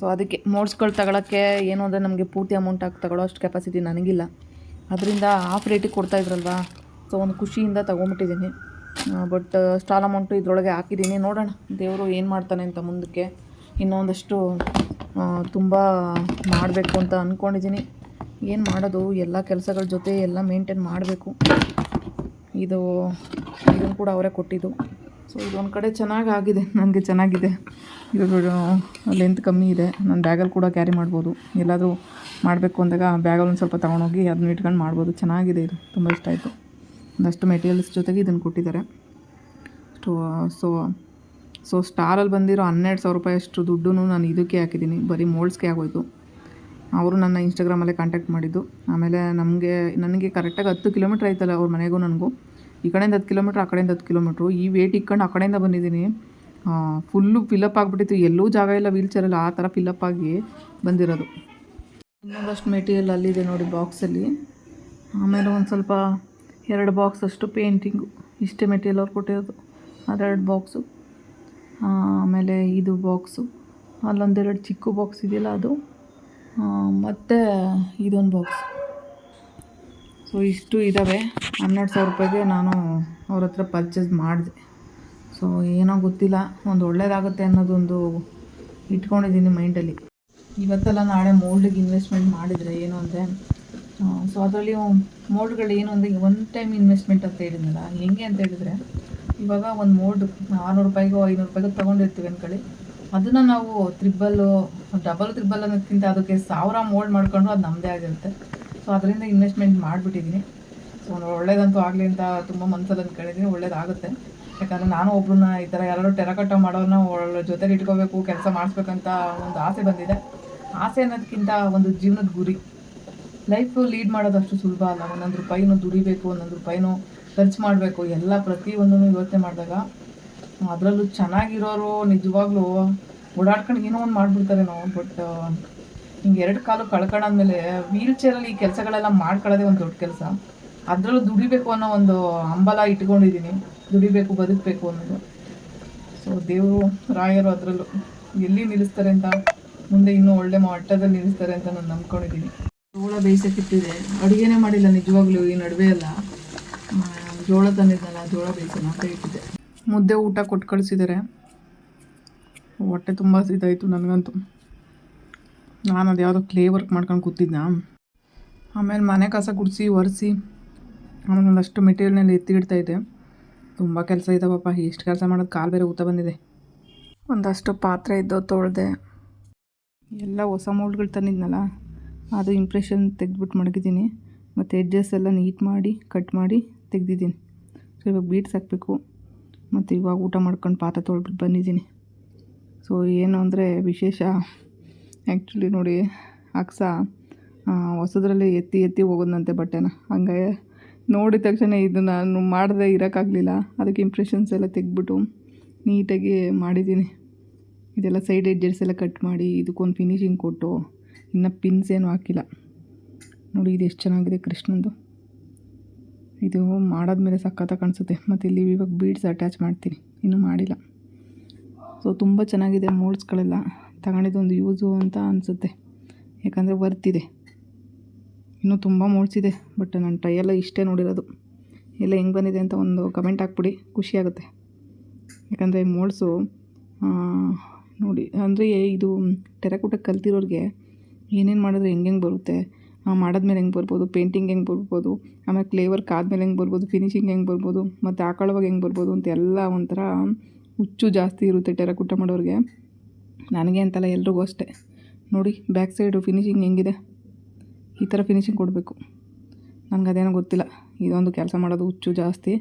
ಸೊ ಅದಕ್ಕೆ ಮೋಡ್ಸ್ಗಳು ತಗೊಳಕ್ಕೆ ಏನು ಅಂದರೆ ನಮಗೆ ಪೂರ್ತಿ ಅಮೌಂಟ್ ಹಾಕಿ ತಗೊಳ್ಳೋ ಅಷ್ಟು ಕೆಪಾಸಿಟಿ ನನಗಿಲ್ಲ. ಅದರಿಂದ ಆಫ್ ರೇಟಿಗೆ ಕೊಡ್ತಾಯಿದ್ರಲ್ವಾ ಸೊ ಒಂದು ಖುಷಿಯಿಂದ ತೊಗೊಂಬಿಟ್ಟಿದ್ದೀನಿ ಬಟ್ ಸ್ಟಾಲ್ ಅಮೌಂಟು ಇದರೊಳಗೆ ಹಾಕಿದ್ದೀನಿ. ನೋಡೋಣ, ದೇವರು ಏನು ಮಾಡ್ತಾನೆ ಅಂತ ಮುಂದಕ್ಕೆ. ಇನ್ನೊಂದಷ್ಟು ತುಂಬ ಮಾಡಬೇಕು ಅಂತ ಅಂದ್ಕೊಂಡಿದ್ದೀನಿ ಏನು ಮಾಡೋದು? ಎಲ್ಲ ಕೆಲಸಗಳ ಜೊತೆ ಎಲ್ಲ ಮೇಂಟೈನ್ ಮಾಡಬೇಕು. ಇದು ಇದನ್ನು ಕೂಡ ಅವರೇ ಕೊಟ್ಟಿದ್ದು. ಸೊ ಇದೊಂದು ಕಡೆ ಚೆನ್ನಾಗಿ ಆಗಿದೆ. ನನಗೆ ಚೆನ್ನಾಗಿದೆ. ಇದು ಲೆಂತ್ ಕಮ್ಮಿ ಇದೆ. ನಾನು ಬ್ಯಾಗಲ್ಲಿ ಕೂಡ ಕ್ಯಾರಿ ಮಾಡ್ಬೋದು. ಎಲ್ಲಾದರೂ ಮಾಡಬೇಕು ಅಂದಾಗ ಬ್ಯಾಗಲ್ಲಿ ಒಂದು ಸ್ವಲ್ಪ ತೊಗೊಂಡೋಗಿ ಅದನ್ನ ಇಟ್ಕೊಂಡು ಮಾಡ್ಬೋದು. ಚೆನ್ನಾಗಿದೆ ಇದು. ತುಂಬ ಇಷ್ಟ ಆಯಿತು. ಒಂದಷ್ಟು ಮೆಟೀರಿಯಲ್ಸ್ ಜೊತೆಗೆ ಇದನ್ನು ಕೊಟ್ಟಿದ್ದಾರೆ. ಸ್ಟೋ ಸೊ ಸೊ ಸ್ಟಾರಲ್ಲಿ ಬಂದಿರೋ ಹನ್ನೆರಡು ಸಾವಿರ ರೂಪಾಯಿ ಅಷ್ಟು ದುಡ್ಡು ನಾನು ಇದಕ್ಕೆ ಹಾಕಿದ್ದೀನಿ. ಬರೀ ಮೋಲ್ಡ್ಸ್ಗೆ ಆಗೋಯ್ತು. ಅವರು ನನ್ನ ಇನ್ಸ್ಟಾಗ್ರಾಮಲ್ಲೇ ಕಾಂಟ್ಯಾಕ್ಟ್ ಮಾಡಿದ್ದು. ಆಮೇಲೆ ನಮಗೆ, ನನಗೆ ಕರೆಕ್ಟಾಗಿ ಹತ್ತು ಕಿಲೋಮೀಟ್ರ್ ಆಯ್ತಲ್ಲ ಅವ್ರ ಮನೆಗೂ ನನಗೂ. ಈ ಕಡೆಯಿಂದ ಹತ್ತು ಕಿಲೋಮೀಟ್ರ್ ಆ ಕಡೆಯಿಂದ ಹತ್ತು ಕಿಲೋಮೀಟ್ರು ಈ ವೇಟ್ ಇಕ್ಕೊಂಡು ಆ ಕಡೆಯಿಂದ ಬಂದಿದ್ದೀನಿ. ಫುಲ್ಲು ಫಿಲಪ್ ಆಗಿಬಿಟ್ಟಿತ್ತು. ಎಲ್ಲೂ ಜಾಗ ಇಲ್ಲ ವೀಲ್ ಚೇರಲ್ಲಿ ಆ ಥರ ಫಿಲಪ್ ಆಗಿ ಬಂದಿರೋದು. ಇನ್ನೊಂದಷ್ಟು ಮೆಟೀರಿಯಲ್ ಅಲ್ಲಿದೆ ನೋಡಿ ಬಾಕ್ಸಲ್ಲಿ ಆಮೇಲೆ ಒಂದು ಸ್ವಲ್ಪ ಎರಡು ಬಾಕ್ಸ್ ಅಷ್ಟು ಪೇಂಟಿಂಗು. ಇಷ್ಟೇ ಮೆಟೀರಿಯಲ್ ಅವ್ರು ಕೊಟ್ಟಿರೋದು. ಅದೆರಡು ಬಾಕ್ಸು. ಆಮೇಲೆ ಇದು ಬಾಕ್ಸು. ಅಲ್ಲೊಂದೆರಡು ಚಿಕ್ಕ ಬಾಕ್ಸ್ ಇದೆಯಲ್ಲ ಅದು. ಮತ್ತು ಇದೊಂದು ಬಾಕ್ಸ್. ಸೊ ಇಷ್ಟು ಇದ್ದಾವೆ ಹನ್ನೆರಡು ಸಾವಿರ ರೂಪಾಯಿಗೆ ನಾನು ಅವ್ರ ಹತ್ರ ಪರ್ಚೇಸ್ ಮಾಡಿದೆ. ಸೊ ಏನೋ ಗೊತ್ತಿಲ್ಲ. ಒಂದು ಒಳ್ಳೇದಾಗುತ್ತೆ ಅನ್ನೋದೊಂದು ಇಟ್ಕೊಂಡಿದ್ದೀನಿ ಮೈಂಡಲ್ಲಿ ಇವತ್ತೆಲ್ಲ ನಾಳೆ ಮೋಲ್ಡಿಗೆ ಇನ್ವೆಸ್ಟ್ಮೆಂಟ್ ಮಾಡಿದರೆ ಏನು ಅಂದರೆ ಸೊ ಅದರಲ್ಲಿ ಮೋಲ್ಡ್ಗಳು ಏನು ಅಂದರೆ ಒನ್ ಟೈಮ್ ಇನ್ವೆಸ್ಟ್ಮೆಂಟ್ ಅಂತ ಹೇಳಿದ್ನಲ್ಲ ಹೆಂಗೆ ಅಂತ ಹೇಳಿದ್ರೆ, ಇವಾಗ ಒಂದು ಮೋಲ್ಡ್ ಆರುನೂರು ರೂಪಾಯಿಗೋ ಐನೂರು ರೂಪಾಯಿಗೋ ತೊಗೊಂಡಿರ್ತೀವಿ ಅಂದ್ಕೊಳ್ಳಿ. ಅದನ್ನು ನಾವು ತ್ರಿಬ್ಬಲ್ಲು ಡಬಲ್ ತ್ರಿಬಲ್ ಅನ್ನೋದಕ್ಕಿಂತ ಅದಕ್ಕೆ ಸಾವಿರ ಮೋಲ್ಡ್ ಮಾಡಿಕೊಂಡು ಅದು ನಮ್ಮದೇ ಆಗಿರುತ್ತೆ. ಸೊ ಅದರಿಂದ ಇನ್ವೆಸ್ಟ್ಮೆಂಟ್ ಮಾಡಿಬಿಟ್ಟಿದ್ದೀನಿ ಸೊ ಒಳ್ಳೇದಂತೂ ಆಗಲಿ ಅಂತ ತುಂಬ ಮನಸ್ಸಲ್ಲಿ ಅಂದ್ಕೊಂಡಿದ್ದೀನಿ ಒಳ್ಳೇದಾಗುತ್ತೆ. ಯಾಕಂದರೆ ನಾನು ಒಬ್ಬರನ್ನ ಈ ಥರ ಯಾರಾದರೂ ಟೆರಕಟ್ಟ ಮಾಡೋರನ್ನ ಒಳ್ಳೆ ಜೊತೆಲಿ ಇಟ್ಕೋಬೇಕು, ಕೆಲಸ ಮಾಡಿಸ್ಬೇಕಂತ ಒಂದು ಆಸೆ ಬಂದಿದೆ. ಆಸೆ ಅನ್ನೋದಕ್ಕಿಂತ ಒಂದು ಜೀವನದ ಗುರಿ. ಲೈಫು ಲೀಡ್ ಮಾಡೋದು ಅಷ್ಟು ಸುಲಭ ಅಲ್ಲ. ಒಂದೊಂದು ರೂಪಾಯಿನೂ ದುಡಿಬೇಕು, ಒಂದೊಂದು ರೂಪಾಯಿನೂ ಖರ್ಚು ಮಾಡಬೇಕು. ಎಲ್ಲ ಪ್ರತಿಯೊಂದನ್ನು ಯೋಚನೆ ಮಾಡಿದಾಗ ಅದರಲ್ಲೂ ಚೆನ್ನಾಗಿರೋರು ನಿಜವಾಗ್ಲೂ ಓಡಾಡ್ಕೊಂಡು ಏನೋ ಒಂದು ಮಾಡಿಬಿಡ್ತಾರೆ ನಾವು ಬಟ್ ಹಿಂಗೆ ಎರಡು ಕಾಲು ಕಳ್ಕೊಂಡಾದ್ಮೇಲೆ ವೀಲ್ ಚೇರಲ್ಲಿ ಈ ಕೆಲಸಗಳೆಲ್ಲ ಮಾಡ್ಕೊಳ್ಳೋದೇ ಒಂದು ದೊಡ್ಡ ಕೆಲಸ. ಅದರಲ್ಲೂ ದುಡಿಬೇಕು ಅನ್ನೋ ಒಂದು ಹಂಬಲ ಇಟ್ಕೊಂಡಿದ್ದೀನಿ. ದುಡಿಬೇಕು, ಬದುಕಬೇಕು ಅನ್ನೋದು. ಸೊ ದೇವರು, ರಾಯರು ಅದರಲ್ಲೂ ಎಲ್ಲಿ ನಿಲ್ಲಿಸ್ತಾರೆ ಅಂತ, ಮುಂದೆ ಇನ್ನೂ ಒಳ್ಳೆ ಮಟ್ಟದಲ್ಲಿ ನಿಲ್ಲಿಸ್ತಾರೆ ಅಂತ ನಾನು ನಂಬ್ಕೊಂಡಿದ್ದೀನಿ. ಜೋಳ ಬೇಯಿಸಕ್ಕಿಟ್ಟಿದೆ ಅಡುಗೆನೇ ಮಾಡಿಲ್ಲ, ನಿಜವಾಗ್ಲೂ ಈ ನಡುವೆ ಎಲ್ಲ ಜೋಳ ತಂದಿದ್ನಲ್ಲ, ಜೋಳ ಬೇಯಿಸೋಣ ಅಂತ ಇಟ್ಟಿದ್ದೆ. ಮುದ್ದೆ ಊಟ ಕೊಟ್ಟು ಕಳಿಸಿದ್ದಾರೆ ಹೊಟ್ಟೆ ತುಂಬ ಇದಾಯಿತು ನನಗಂತೂ. ನಾನು ಅದು ಯಾವುದೋ ಕ್ಲೇ ವರ್ಕ್ ಮಾಡ್ಕೊಂಡು ಕೂತಿದ್ದೆ ಆಮೇಲೆ ಮನೆ ಕಸ ಗುಡಿಸಿ, ಒರೆಸಿ, ಆಮೇಲೆ ಒಂದಷ್ಟು ಮೆಟೀರಿಯಲ್ನೆಲ್ಲ ಎತ್ತಿ ಇಡ್ತಾ ಇದ್ದೆ. ತುಂಬ ಕೆಲಸ ಇದ್ದಾವಪ್ಪ ಎಷ್ಟು ಕೆಲಸ ಮಾಡೋದು ಕಾಲು ಬೇರೆ ಊತ ಬಂದಿದೆ. ಒಂದಷ್ಟು ಪಾತ್ರೆ ಇದ್ದೋ ತೊಳೆದೆ. ಎಲ್ಲ ಹೊಸ ಮೋಲ್ಡ್ಗಳು ತಂದಿದ್ನಲ್ಲ? ಅದು ಇಂಪ್ರೆಷನ್ ತೆಗೆದ್ಬಿಟ್ಟು ಮಡಗಿದ್ದೀನಿ. ಮತ್ತು ಎಡ್ಜಸ್ ಎಲ್ಲ ನೀಟ್ ಮಾಡಿ ಕಟ್ ಮಾಡಿ ತೆಗೆದಿದ್ದೀನಿ. ಸೊ ಇವಾಗ ಬೀಟ್ಸ್ ಹಾಕಬೇಕು. ಮತ್ತು ಇವಾಗ ಊಟ ಮಾಡ್ಕೊಂಡು ಪಾತ್ರೆ ತೊಳ್ಬಿಟ್ಟು ಬಂದಿದ್ದೀನಿ. ಸೊ ಏನು ಅಂದರೆ ವಿಶೇಷ ಆ್ಯಕ್ಚುಲಿ ನೋಡಿ, ಅಕ್ಸ ಹೊಸದ್ರಲ್ಲಿ ಎತ್ತಿ ಎತ್ತಿ ಹೋಗೋದಂತೆ ಬಟ್ಟೆನ. ಹಂಗೆ ನೋಡಿದ ತಕ್ಷಣ ಇದು ನಾನು ಮಾಡದೆ ಇರೋಕ್ಕಾಗಲಿಲ್ಲ. ಅದಕ್ಕೆ ಇಂಪ್ರೆಷನ್ಸ್ ಎಲ್ಲ ತೆಗೆದ್ಬಿಟ್ಟು ನೀಟಾಗಿ ಮಾಡಿದ್ದೀನಿ. ಇದೆಲ್ಲ ಸೈಡ್ ಎಡ್ಜಸ್ ಎಲ್ಲ ಕಟ್ ಮಾಡಿ, ಇದಕ್ಕೊಂದು ಫಿನಿಶಿಂಗ್ ಕೊಟ್ಟು ಇನ್ನು ಪಿನ್ಸ್ ಏನು ಹಾಕಿಲ್ಲ. ನೋಡಿ, ಇದು ಎಷ್ಟು ಚೆನ್ನಾಗಿದೆ ಕೃಷ್ಣಂದು. ಇದು ಮಾಡಾದ್ಮೇಲೆ ಸಖತ್ತಾಗಿ ಕಾಣಿಸುತ್ತೆ. ಮತ್ತು ಇಲ್ಲಿ ಇವಾಗ ಬೀಡ್ಸ್ ಅಟ್ಯಾಚ್ ಮಾಡ್ತೀನಿ. ಇನ್ನೂ ಮಾಡಿಲ್ಲ. ಸೊ ತುಂಬ ಚೆನ್ನಾಗಿದೆ ಮೋಲ್ಡ್ಸ್ಗಳೆಲ್ಲ ತಗೊಂಡಿದ್ದು ಒಂದು ಯೂಸು ಅಂತ ಅನಿಸುತ್ತೆ. ಯಾಕಂದರೆ ವರ್ತಿದೆ ಇನ್ನೂ ತುಂಬ ಇದೆ ಬಟ್ ನನ್ನ ಎಲ್ಲ ಇಷ್ಟೇ ನೋಡಿರೋದು. ಎಲ್ಲ ಹೆಂಗೆ ಬಂದಿದೆ ಅಂತ ಒಂದು ಕಮೆಂಟ್ ಹಾಕ್ಬಿಡಿ. ಖುಷಿಯಾಗುತ್ತೆ ಯಾಕಂದರೆ ಮೋಡ್ಸು ನೋಡಿ, ಅಂದರೆ ಇದು ಟೆರಕೂಟ ಕಲ್ತಿರೋರಿಗೆ ಏನೇನು ಮಾಡಿದ್ರೆ ಹೆಂಗೆ ಹೆಂಗೆ ಬರುತ್ತೆ? ಮಾಡಿದ್ಮೇಲೆ ಹೆಂಗೆ ಬರ್ಬೋದು? ಪೇಂಟಿಂಗ್ ಹೆಂಗೆ ಬರ್ಬೋದು? ಆಮೇಲೆ ಕ್ಲೇ ವರ್ಕ್ ಆದಮೇಲೆ ಹೆಂಗೆ ಬರ್ಬೋದು? ಫಿನಿಶಿಂಗ್ ಹೆಂಗೆ ಬರ್ಬೋದು? ಮತ್ತು ಹಾಕೊಳ್ಳುವಾಗ ಹೆಂಗೆ ಬರ್ಬೋದು ಅಂತ ಎಲ್ಲ ಒಂಥರ ಹುಚ್ಚು ಜಾಸ್ತಿ ಇರುತ್ತೆ ಟೆರಕುಟ್ಟ ಮಾಡೋರಿಗೆ. ನನಗೆ ಅಂತಲ್ಲ ಎಲ್ರಿಗೂ ಅಷ್ಟೇ. ನೋಡಿ, ಬ್ಯಾಕ್ ಸೈಡು ಫಿನಿಶಿಂಗ್ ಹೆಂಗಿದೆ? ಈ ಥರ ಫಿನಿಶಿಂಗ್ ಕೊಡಬೇಕು. ನನಗೆ ಅದೇನೋ ಗೊತ್ತಿಲ್ಲ. ಇದೊಂದು ಕೆಲಸ ಮಾಡೋದು ಹುಚ್ಚು ಜಾಸ್ತಿ.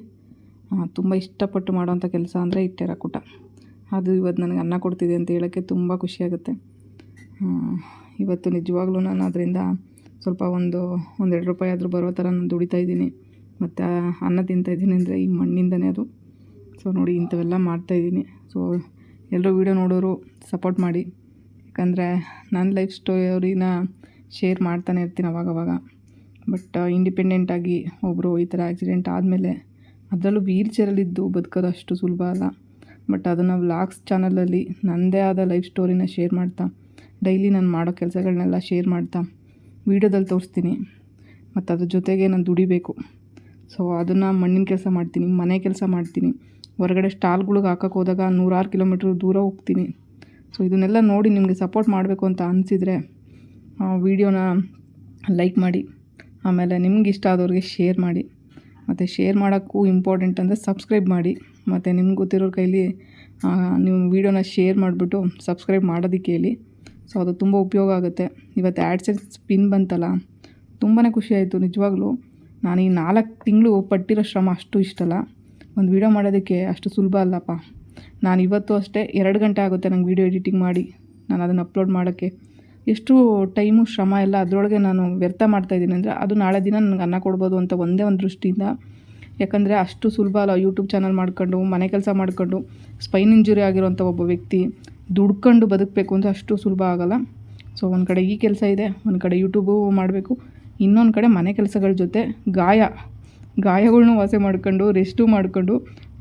ತುಂಬ ಇಷ್ಟಪಟ್ಟು ಮಾಡೋವಂಥ ಕೆಲಸ ಅಂದರೆ ಈ ಟೆರಕುಟ. ಅದು ಇವತ್ತು ನನಗೆ ಅನ್ನ ಕೊಡ್ತಿದೆ ಅಂತ ಹೇಳೋಕ್ಕೆ ತುಂಬ ಖುಷಿಯಾಗುತ್ತೆ ಇವತ್ತು ನಿಜವಾಗ್ಲೂ ನಾನು ಅದರಿಂದ ಸ್ವಲ್ಪ ಒಂದು, ಒಂದೆರಡು ರೂಪಾಯಿ ಆದರೂ ಬರೋ ಥರ ನಾನು ದುಡಿತಾ ಇದ್ದೀನಿ. ಮತ್ತು ಅನ್ನ ತಿಂತಾ ಇದ್ದೀನಿ ಅಂದರೆ ಈ ಮಣ್ಣಿಂದನೇ ಅದು. ಸೊ ನೋಡಿ ಇಂಥವೆಲ್ಲ ಮಾಡ್ತಾಯಿದ್ದೀನಿ ಸೊ ಎಲ್ಲರೂ ವೀಡಿಯೋ ನೋಡೋರು ಸಪೋರ್ಟ್ ಮಾಡಿ. ಯಾಕಂದರೆ ನನ್ನ ಲೈಫ್ ಸ್ಟೋರಿನ ಶೇರ್ ಮಾಡ್ತಾನೆ ಇರ್ತೀನಿ ಅವಾಗವಾಗ ಬಟ್ ಇಂಡಿಪೆಂಡೆಂಟಾಗಿ ಒಬ್ಬರು ಈ ಥರ ಆಕ್ಸಿಡೆಂಟ್ ಆದಮೇಲೆ ಅದರಲ್ಲೂ ವೀಲ್ ಚೇರಲ್ಲಿದ್ದು ಬದುಕೋದು ಅಷ್ಟು ಸುಲಭ ಅಲ್ಲ. ಬಟ್ ಅದನ್ನು ವ್ಲಾಗ್ಸ್ ಚಾನಲಲ್ಲಿ ನನ್ನದೇ ಆದ ಲೈಫ್ ಸ್ಟೋರಿನ ಶೇರ್ ಮಾಡ್ತಾ ಡೈಲಿ ನಾನು ಮಾಡೋ ಕೆಲಸಗಳನ್ನೆಲ್ಲ ಶೇರ್ ಮಾಡ್ತಾ ವೀಡಿಯೋದಲ್ಲಿ ತೋರಿಸ್ತೀನಿ. ಮತ್ತು ಅದ್ರ ಜೊತೆಗೆ ನಾನು ದುಡಿಬೇಕು. ಸೊ ಅದನ್ನು ಮಣ್ಣಿನ ಕೆಲಸ ಮಾಡ್ತೀನಿ, ಮನೆ ಕೆಲಸ ಮಾಡ್ತೀನಿ. ಹೊರಗಡೆ ಸ್ಟಾಲ್ಗಳಿಗೆ ಹಾಕಕ್ಕೆ ಹೋದಾಗ ನೂರಾರು ಕಿಲೋಮೀಟ್ರ್ ದೂರ ಹೋಗ್ತೀನಿ. ಸೊ ಇದನ್ನೆಲ್ಲ ನೋಡಿ ನಿಮಗೆ ಸಪೋರ್ಟ್ ಮಾಡಬೇಕು ಅಂತ ಅನಿಸಿದರೆ ವೀಡಿಯೋನ ಲೈಕ್ ಮಾಡಿ, ಆಮೇಲೆ ನಿಮ್ಗೆ ಇಷ್ಟ ಆದವ್ರಿಗೆ ಶೇರ್ ಮಾಡಿ. ಮತ್ತು ಶೇರ್ ಮಾಡೋಕ್ಕೂ ಇಂಪಾರ್ಟೆಂಟ್ ಅಂದರೆ ಸಬ್ಸ್ಕ್ರೈಬ್ ಮಾಡಿ. ಮತ್ತು ನಿಮ್ಗೆ ಗೊತ್ತಿರೋರ ಕೈಲಿ ನೀವು ವೀಡಿಯೋನ ಶೇರ್ ಮಾಡಿಬಿಟ್ಟು ಸಬ್ಸ್ಕ್ರೈಬ್ ಮಾಡೋದಕ್ಕೆ ಹೇಳಿ. ಸೊ ಅದು ತುಂಬ ಉಪಯೋಗ ಆಗುತ್ತೆ. ಇವತ್ತು ಆ್ಯಡ್ಸೆನ್ಸ್ ಪಿನ್ ಬಂತಲ್ಲ ತುಂಬಾ ಖುಷಿ ಆಯಿತು ನಿಜವಾಗ್ಲೂ. ನಾನು ಈ ನಾಲ್ಕು ತಿಂಗಳು ಪಟ್ಟಿರೋ ಶ್ರಮ ಅಷ್ಟು ಇಷ್ಟಲ್ಲ. ಒಂದು ವೀಡಿಯೋ ಮಾಡೋದಕ್ಕೆ ಅಷ್ಟು ಸುಲಭ ಅಲ್ಲಪ್ಪ. ನಾನು ಇವತ್ತು ಅಷ್ಟೇ ಎರಡು ಗಂಟೆ ಆಗುತ್ತೆ ನಂಗೆ ವೀಡಿಯೋ ಎಡಿಟಿಂಗ್ ಮಾಡಿ, ನಾನು ಅದನ್ನು ಅಪ್ಲೋಡ್ ಮಾಡೋಕ್ಕೆ. ಎಷ್ಟು ಟೈಮು ಶ್ರಮ ಎಲ್ಲ ಅದರೊಳಗೆ ನಾನು ವ್ಯರ್ಥ ಮಾಡ್ತಾಯಿದ್ದೀನಿ ಅಂದರೆ ಅದು ನಾಳೆ ದಿನ ನನಗೆ ಅನ್ನ ಕೊಡ್ಬೋದು ಅಂತ ಒಂದೇ ಒಂದು ದೃಷ್ಟಿಯಿಂದ. ಯಾಕಂದರೆ ಅಷ್ಟು ಸುಲಭ ಅಲ್ಲ, ಯೂಟ್ಯೂಬ್ ಚಾನಲ್ ಮಾಡ್ಕೊಂಡು, ಮನೆ ಕೆಲಸ ಮಾಡ್ಕೊಂಡು, ಸ್ಪೈನ್ ಇಂಜುರಿ ಆಗಿರೋಂಥ ಒಬ್ಬ ವ್ಯಕ್ತಿ ದುಡ್ಕೊಂಡು ಬದುಕಬೇಕು ಅಂದರೆ ಅಷ್ಟು ಸುಲಭ ಆಗೋಲ್ಲ. ಸೊ ಒಂದು ಕಡೆ ಈ ಕೆಲಸ ಇದೆ, ಒಂದು ಕಡೆ ಯೂಟ್ಯೂಬು ಮಾಡಬೇಕು. ಇನ್ನೊಂದು ಕಡೆ ಮನೆ ಕೆಲಸಗಳ ಜೊತೆ ಗಾಯ. ಗಾಯಗಳನ್ನೂ ವಾಸಿ ಮಾಡ್ಕೊಂಡು ರೆಸ್ಟು ಮಾಡ್ಕೊಂಡು,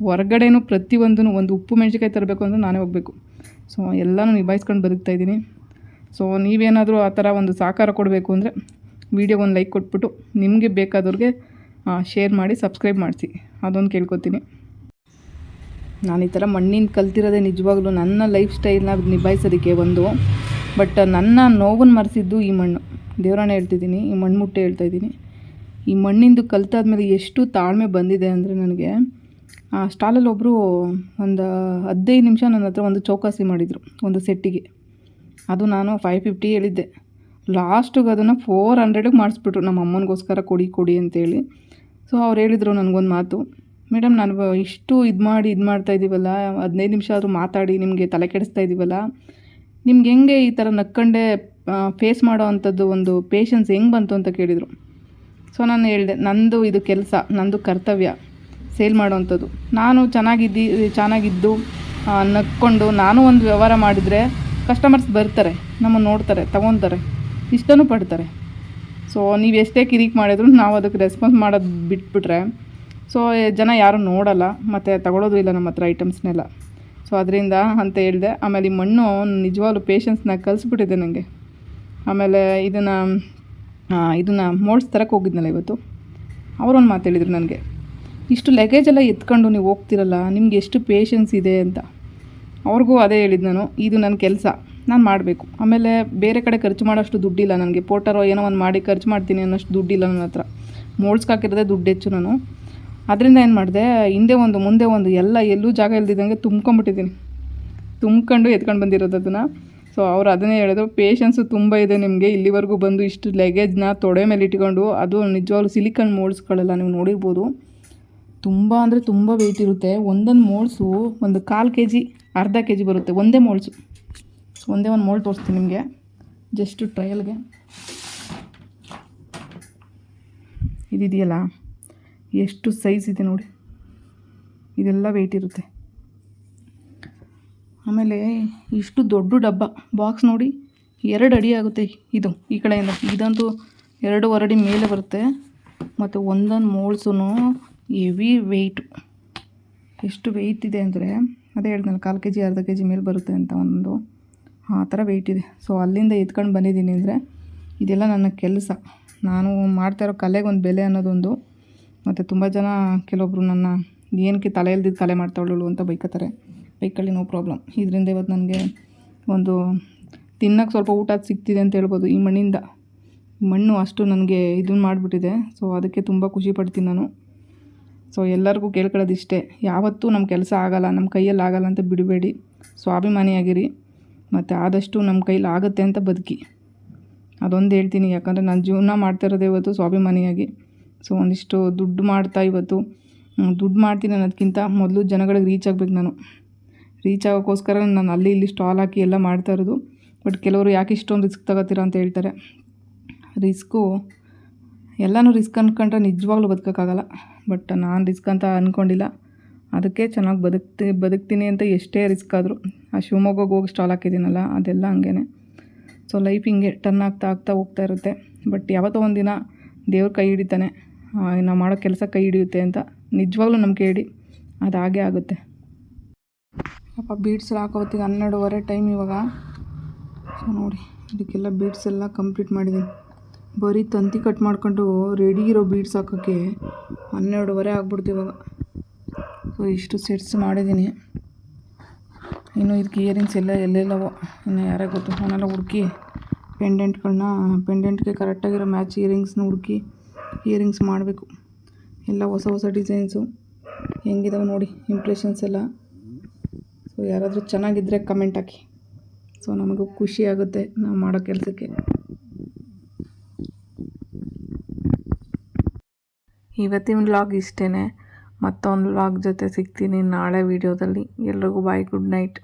ಹೊರಗಡೆನೂ ಪ್ರತಿಯೊಂದೂ ಒಂದು ಉಪ್ಪು ಮೆಣಸಿಕಾಯಿ ತರಬೇಕು ಅಂದರೆ ನಾನೇ ಹೋಗಬೇಕು. ಸೊ ಎಲ್ಲನೂ ನಿಭಾಯಿಸ್ಕೊಂಡು ಬದುಕ್ತಾ ಇದ್ದೀನಿ. ಸೊ ನೀವೇನಾದರೂ ಆ ಥರ ಒಂದು ಸಹಕಾರ ಕೊಡಬೇಕು ಅಂದರೆ ವೀಡಿಯೋಗೆ ಒಂದು ಲೈಕ್ ಕೊಟ್ಬಿಟ್ಟು ನಿಮಗೆ ಬೇಕಾದವ್ರಿಗೆ ಶೇರ್ ಮಾಡಿ ಸಬ್ಸ್ಕ್ರೈಬ್ ಮಾಡಿಸಿ. ಅದೊಂದು ಕೇಳ್ಕೊತೀನಿ. ನಾನು ಈ ಥರ ಮಣ್ಣಿನ ಕಲ್ತಿರೋದೇ ನಿಜವಾಗ್ಲೂ ನನ್ನ ಲೈಫ್ ಸ್ಟೈಲ್ನ ನಿಭಾಯಿಸೋದಕ್ಕೆ ಒಂದು. ಬಟ್ ನನ್ನ ನೋವನ್ನು ಮರೆಸಿದ್ದು ಈ ಮಣ್ಣು. ದೇವರನ್ನ ಹೇಳ್ತಿದ್ದೀನಿ, ಈ ಮಣ್ಣು ಮುಟ್ಟೆ ಹೇಳ್ತಾ ಇದ್ದೀನಿ. ಈ ಮಣ್ಣಿಂದು ಕಲ್ತಾದ್ಮೇಲೆ ಎಷ್ಟು ತಾಳ್ಮೆ ಬಂದಿದೆ ಅಂದರೆ ನನಗೆ, ಆ ಸ್ಟಾಲಲ್ಲಿ ಒಬ್ಬರು ಒಂದು ಹದಿನೈದು ನಿಮಿಷ ನನ್ನ ಹತ್ರ ಒಂದು ಚೌಕಾಸಿ ಮಾಡಿದರು, ಒಂದು ಸೆಟ್ಟಿಗೆ. ಅದು ನಾನು ಫೈವ್ ಫಿಫ್ಟಿ ಹೇಳಿದ್ದೆ. ಲಾಸ್ಟಿಗೆ ಅದನ್ನು ಫೋರ್ ಹಂಡ್ರೆಡಿಗೆ ಮಾಡಿಸ್ಬಿಟ್ರು, ನಮ್ಮ ಅಮ್ಮನಿಗೋಸ್ಕರ ಕೊಡಿ ಕೊಡಿ ಅಂತೇಳಿ. ಸೊ ಅವ್ರು ಹೇಳಿದರು ನನಗೊಂದು ಮಾತು. ಮೇಡಮ್, ನಾನು ಇಷ್ಟು ಇದು ಮಾಡಿ, ಇದು ಮಾಡ್ತಾ ಇದ್ದೀವಲ್ಲ ಹದಿನೈದು ನಿಮಿಷ ಆದರೂ ಮಾತಾಡಿ, ನಿಮಗೆ ತಲೆ ಕೆಡಿಸ್ತಾ ಇದ್ದೀವಲ್ಲ ನಿಮ್ಗೆ ಹೆಂಗೆ ಈ ಥರ ನಕ್ಕಂಡೆ ಫೇಸ್ ಮಾಡೋ ಅಂಥದ್ದು ಒಂದು ಪೇಷನ್ಸ್ ಹೆಂಗೆ ಬಂತು ಅಂತ ಕೇಳಿದರು. ಸೊ ನಾನು ಹೇಳಿದೆ, ನಂದು ಇದು ಕೆಲಸ, ನಂದು ಕರ್ತವ್ಯ ಸೇಲ್ ಮಾಡೋವಂಥದ್ದು. ನಾನು ಚೆನ್ನಾಗಿದ್ದು ಚೆನ್ನಾಗಿದ್ದು ನಕ್ಕೊಂಡು, ನಾನು ಒಂದು ವ್ಯವಹಾರ ಮಾಡಿದರೆ ಕಸ್ಟಮರ್ಸ್ ಬರ್ತಾರೆ, ನಮ್ಮನ್ನು ನೋಡ್ತಾರೆ, ತಗೊತಾರೆ ಇಷ್ಟನೂ ಪಡ್ತಾರೆ. ಸೊ ನೀವು ಎಷ್ಟೇ ಕಿರಿಕ್ ಮಾಡಿದ್ರು, ನಾವು ಅದಕ್ಕೆ ರೆಸ್ಪಾನ್ಸ್ ಮಾಡೋದು ಬಿಟ್ಬಿಟ್ರೆ ಸೊ ಜನ ಯಾರೂ ನೋಡಲ್ಲ, ಮತ್ತು ತಗೊಳ್ಳೋದು ಇಲ್ಲ ನಮ್ಮ ಹತ್ರ ಐಟಮ್ಸ್ನೆಲ್ಲ. ಸೊ ಅದರಿಂದ ಅಂತ ಹೇಳಿದೆ, ಆಮೇಲೆ ಈ ಮಣ್ಣು ನಿಜವಾಗ್ಲೂ ಪೇಷನ್ಸ್ನ ಕಲಿಸ್ಬಿಟ್ಟಿದೆ ನನಗೆ ಆಮೇಲೆ ಇದನ್ನು ಇದನ್ನು ಮೋಡ್ಸ್ ತರಕ್ಕೆ ಹೋಗಿದ್ನಲ್ಲ ಇವತ್ತು. ಅವರೊಂದು ಮಾತು ಹೇಳಿದರು ನನಗೆ. ಇಷ್ಟು ಲಗೇಜ್ ಎಲ್ಲ ಎತ್ಕೊಂಡು ನೀವು ಹೋಗ್ತಿರಲ್ಲ, ನಿಮ್ಗೆ ಎಷ್ಟು ಪೇಷನ್ಸ್ ಇದೆ ಅಂತ. ಅವ್ರಿಗೂ ಅದೇ ಹೇಳಿದ್ದು ನಾನು, ಇದು ನನ್ನ ಕೆಲಸ, ನಾನು ಮಾಡಬೇಕು. ಆಮೇಲೆ ಬೇರೆ ಕಡೆ ಖರ್ಚು ಮಾಡೋಷ್ಟು ದುಡ್ಡಿಲ್ಲ ನನಗೆ ಪೋಟರೋ ಏನೋ ಒಂದು ಮಾಡಿ ಖರ್ಚು ಮಾಡ್ತೀನಿ ಅನ್ನೋಷ್ಟು ದುಡ್ಡಿಲ್ಲ ನನ್ನ ಹತ್ರ. ಮೋಡ್ಸ್ಕಾಕಿರೋದೇ ದುಡ್ಡು ಹೆಚ್ಚು ನಾನು. ಅದರಿಂದ ಏನು ಮಾಡಿದೆ, ಹಿಂದೆ ಒಂದು, ಮುಂದೆ ಒಂದು, ಎಲ್ಲ ಎಲ್ಲೂ ಜಾಗ ಇಲ್ದಿದ್ದಂಗೆ ತುಂಬ್ಕೊಂಬಿಟ್ಟಿದ್ದೀನಿ ತುಂಬ್ಕೊಂಡು ಎತ್ಕೊಂಡು ಬಂದಿರೋದು ಅದನ್ನು. ಸೊ ಅವ್ರು ಅದನ್ನೇ ಹೇಳಿದ್ರು ಪೇಷನ್ಸು ತುಂಬ ಇದೆ ನಿಮಗೆ. ಇಲ್ಲಿವರೆಗೂ ಬಂದು ಇಷ್ಟು ಲಗೇಜ್ನ ತೊಡೆ ಮೇಲೆ ಇಟ್ಕೊಂಡು, ಅದು ನಿಜವಾಗ್ಲೂ ಸಿಲಿಕನ್ ಮೋಡ್ಸ್ಗಳೆಲ್ಲ ನೀವು ನೋಡಿರ್ಬೋದು. ತುಂಬ ಅಂದರೆ ತುಂಬ ವೆಯ್ಟ್ ಇರುತ್ತೆ. ಒಂದೊಂದು ಮೋಡ್ಸು ಒಂದು ಕಾಲು ಕೆ ಜಿ ಅರ್ಧ ಕೆ ಜಿ ಬರುತ್ತೆ. ಒಂದೇ ಮೋಲ್ಸ್ ಸೊ ಒಂದೇ ಒಂದು ಮೋಲ್ಡ್ ತೋರಿಸ್ತೀನಿ ನಿಮಗೆ. ಜಸ್ಟ್ ಟ್ರಯಲ್ಗೆ ಇದಿದೆಯಲ್ಲ? ಎಷ್ಟು ಸೈಜ್ ಇದೆ ನೋಡಿ. ಇದೆಲ್ಲ ವೆಯ್ಟ್ ಇರುತ್ತೆ. ಆಮೇಲೆ ಇಷ್ಟು ದೊಡ್ಡ ಡಬ್ಬ ಬಾಕ್ಸ್ ನೋಡಿ ಎರಡು ಅಡಿ ಆಗುತ್ತೆ ಇದು ಈ ಕಡೆಯಿಂದ. ಇದಂತೂ ಎರಡೂವರೆ ಅಡಿ ಮೇಲೆ ಬರುತ್ತೆ. ಮತ್ತು ಒಂದೊಂದು ಮೋಳ್ಸೂ ಹೆವಿ ವೆಯ್ಟು ಎಷ್ಟು ವೆಯ್ಟ್ ಇದೆ ಅಂದರೆ, ಅದೇ ಹೇಳ್ದಲ್ಲ ಕಾಲು ಕೆ ಜಿ ಅರ್ಧ ಕೆ ಜಿ ಮೇಲೆ ಬರುತ್ತೆ ಅಂತ ಒಂದು ಆ ಥರ ವೆಯ್ಟ್ ಇದೆ. ಸೊ ಅಲ್ಲಿಂದ ಎತ್ಕೊಂಡು ಬಂದಿದ್ದೀನಿ ಅಂದರೆ, ಇದೆಲ್ಲ ನನ್ನ ಕೆಲಸ. ನಾನು ಮಾಡ್ತಾ ಇರೋ ಕಲೆಗೊಂದು ಬೆಲೆ ಅನ್ನೋದೊಂದು ಮತ್ತು ತುಂಬ ಜನ ಕೆಲವೊಬ್ರು ನನ್ನ ಏನಕ್ಕೆ ತಲೆ ಇಲ್ದಿದ್ದು ಕಲೆ ಮಾಡ್ತಾವಳು ಅಂತ ಬೈಕತ್ತಾರೆ. ಬೈಕಲ್ಲಿ ನೋ ಪ್ರಾಬ್ಲಮ್ ಇದರಿಂದ ಇವತ್ತು ನನಗೆ ಒಂದು ತಿನ್ನೋಕ್ಕೆ ಸ್ವಲ್ಪ ಊಟ ಸಿಗ್ತಿದೆ ಅಂತ ಹೇಳ್ಬೋದು ಈ ಮಣ್ಣಿಂದ. ಮಣ್ಣು ಅಷ್ಟು ನನಗೆ ಇದನ್ನು ಮಾಡಿಬಿಟ್ಟಿದೆ. ಸೊ ಅದಕ್ಕೆ ತುಂಬ ಖುಷಿ ಪಡ್ತೀನಿ ನಾನು. ಸೊ ಎಲ್ಲರಿಗೂ ಕೇಳ್ಕೊಳ್ಳೋದು ಇಷ್ಟೇ ಯಾವತ್ತೂ ನಮ್ಮ ಕೆಲಸ ಆಗಲ್ಲ ನಮ್ಮ ಕೈಯಲ್ಲಿ ಆಗಲ್ಲ ಅಂತ ಬಿಡಬೇಡಿ. ಸ್ವಾಭಿಮಾನಿಯಾಗಿರಿ. ಮತ್ತು ಆದಷ್ಟು ನಮ್ಮ ಕೈಲಿ ಆಗುತ್ತೆ ಅಂತ ಬದುಕಿ. ಅದೊಂದು ಹೇಳ್ತೀನಿ. ಯಾಕಂದರೆ ನಾನು ಜೀವನ ಮಾಡ್ತಾ ಇರೋದೇ ಇವತ್ತು ಸ್ವಾಭಿಮಾನಿಯಾಗಿ. ಸೊ ಒಂದಿಷ್ಟು ದುಡ್ಡು ಮಾಡ್ತಾ ಇವತ್ತು. ದುಡ್ಡು ಮಾಡ್ತೀನಿ ಅನ್ನೋದಕ್ಕಿಂತ ಮೊದಲು ಜನಗಳಿಗೆ ರೀಚ್ ಆಗಬೇಕು ನಾನು. ರೀಚ್ ಆಗೋಕ್ಕೋಸ್ಕರ ನಾನು ಅಲ್ಲಿ ಇಲ್ಲಿ ಸ್ಟಾಲ್ ಹಾಕಿ ಎಲ್ಲ ಮಾಡ್ತಾ ಇರೋದು. ಬಟ್ ಕೆಲವರು ಯಾಕೆ ಇಷ್ಟೊಂದು ರಿಸ್ಕ್ ತಗೋತೀರಾ ಅಂತ ಹೇಳ್ತಾರೆ. ರಿಸ್ಕು ಎಲ್ಲನೂ ರಿಸ್ಕ್ ಅಂದ್ಕೊಂಡ್ರೆ ನಿಜವಾಗ್ಲೂ ಬದುಕೋಕ್ಕಾಗಲ್ಲ. ಬಟ್ ನಾನು ರಿಸ್ಕ್ ಅಂತ ಅಂದ್ಕೊಂಡಿಲ್ಲ ಅದಕ್ಕೆ ಚೆನ್ನಾಗಿ ಬದುಕ್ತಿ, ಬದುಕ್ತೀನಿ ಅಂತ ಎಷ್ಟೇ ರಿಸ್ಕ್ ಆದರೂ. ಆ ಶಿವಮೊಗ್ಗಕ್ಕೆ ಹೋಗಿ ಸ್ಟಾಲ್ ಹಾಕಿದ್ದೀನಲ್ಲ, ಅದೆಲ್ಲ ಹಂಗೇ ಸೊ ಲೈಫ್ ಹಿಂಗೆ ಟರ್ನ್ ಆಗ್ತಾ ಆಗ್ತಾ ಹೋಗ್ತಾ ಇರುತ್ತೆ. ಬಟ್ ಯಾವತ್ತೋ ಒಂದಿನ ದೇವ್ರ ಕೈ ಹಿಡಿತಾನೆ. ನಾವು ಮಾಡೋ ಕೆಲಸ ಕೈ ಹಿಡಿಯುತ್ತೆ ಅಂತ ನಿಜವಾಗ್ಲೂ ನಂಬಿಕೆ ಹೇಳಿ ಅದು ಹಾಗೇ ಆಗುತ್ತೆ. ಪಾಪ ಬೀಡ್ಸ್ ಹಾಕೋ ಹೊತ್ತಿಗೆ ಹನ್ನೆರಡುವರೆ ಟೈಮ್ ಇವಾಗ. ಸೊ ನೋಡಿ, ಇದಕ್ಕೆಲ್ಲ ಬೀಡ್ಸ್ ಎಲ್ಲ ಕಂಪ್ಲೀಟ್ ಮಾಡಿದ್ದೀನಿ. ಬರೀ ತಂತಿ ಕಟ್ ಮಾಡ್ಕೊಂಡು ರೆಡಿ ಇರೋ ಬೀಡ್ಸ್ ಹಾಕೋಕ್ಕೆ ಹನ್ನೆರಡುವರೆ ಆಗ್ಬಿಡ್ತು ಇವಾಗ. ಸೊ ಇಷ್ಟು ಸೆಟ್ಸ್ ಮಾಡಿದ್ದೀನಿ. ಇನ್ನು ಇದಕ್ಕೆ ಇಯರಿಂಗ್ಸ್ ಎಲ್ಲ ಎಲ್ಲೆಲ್ಲವೋ, ಇನ್ನು ಯಾರೇ ಗೊತ್ತು ಅವನ್ನೆಲ್ಲ ಹುಡುಕಿ ಪೆಂಡೆಂಟ್ಗಳನ್ನ ಪೆಂಡೆಂಟ್ಗೆ ಕರೆಕ್ಟಾಗಿರೋ ಮ್ಯಾಚ್ ಇಯರಿಂಗ್ಸ್ನ ಹುಡುಕಿ ಇಯರಿಂಗ್ಸ್ ಮಾಡಬೇಕು. ಎಲ್ಲ ಹೊಸ ಹೊಸ ಡಿಸೈನ್ಸು ಹೆಂಗಿದಾವೆ ನೋಡಿ ಇಂಪ್ರೆಷನ್ಸ್ ಎಲ್ಲ. ಸೊ ಯಾರಾದರೂ ಚೆನ್ನಾಗಿದ್ದರೆ ಕಮೆಂಟ್ ಹಾಕಿ. ಸೊ ನಮಗೂ ಖುಷಿ ಆಗುತ್ತೆ ನಾವು ಮಾಡೋ ಕೆಲಸಕ್ಕೆ. ಇವತ್ತಿನ ವ್ಲಾಗ್ ಇಷ್ಟೇ ಮತ್ತೊಂದು ವ್ಲಾಗ್ ಜೊತೆ ಸಿಗ್ತೀನಿ ನಾಳೆ ವೀಡಿಯೋದಲ್ಲಿ ಎಲ್ರಿಗೂ ಬಾಯ್ ಗುಡ್ ನೈಟ್